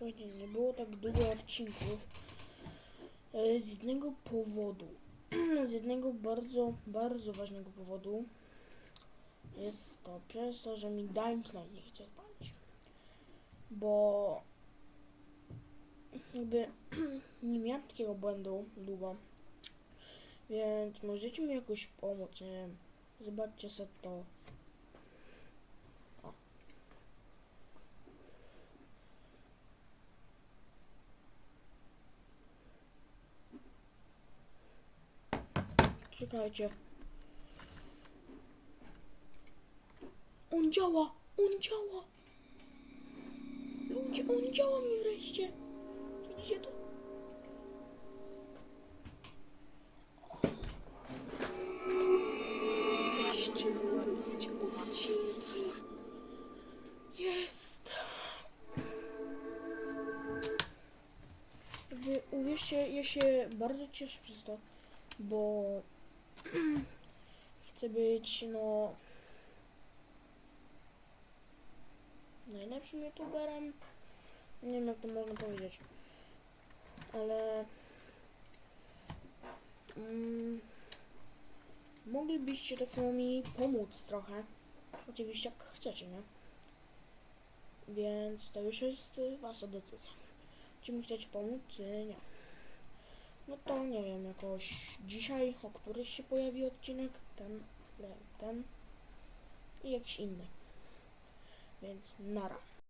Słuchajcie, nie było tak długo odcinków e, z jednego powodu. z jednego bardzo, bardzo ważnego powodu. Jest to przez to, że mi Light nie chce spać. Bo jakby nie miałem takiego błędu długo. Więc możecie mi jakoś pomóc, nie wiem. Zobaczcie sobie to. Czekajcie. On działa! On działa! Ludzie, on działa mi wreszcie! Widzicie to? Wreszcie odcinki. Jest! Jakby uwierzcie, ja się bardzo cieszę przez to, bo chcę być, no, najlepszym youtuberem. Nie wiem, jak to można powiedzieć, ale mm, moglibyście tak samo mi pomóc trochę. Oczywiście, jak chcecie, nie? Więc to już jest wasza decyzja. Czy mi chcecie pomóc, czy nie. To nie wiem, jakoś dzisiaj, o któryś się pojawi odcinek, ten, ten i jakiś inny. Więc nara.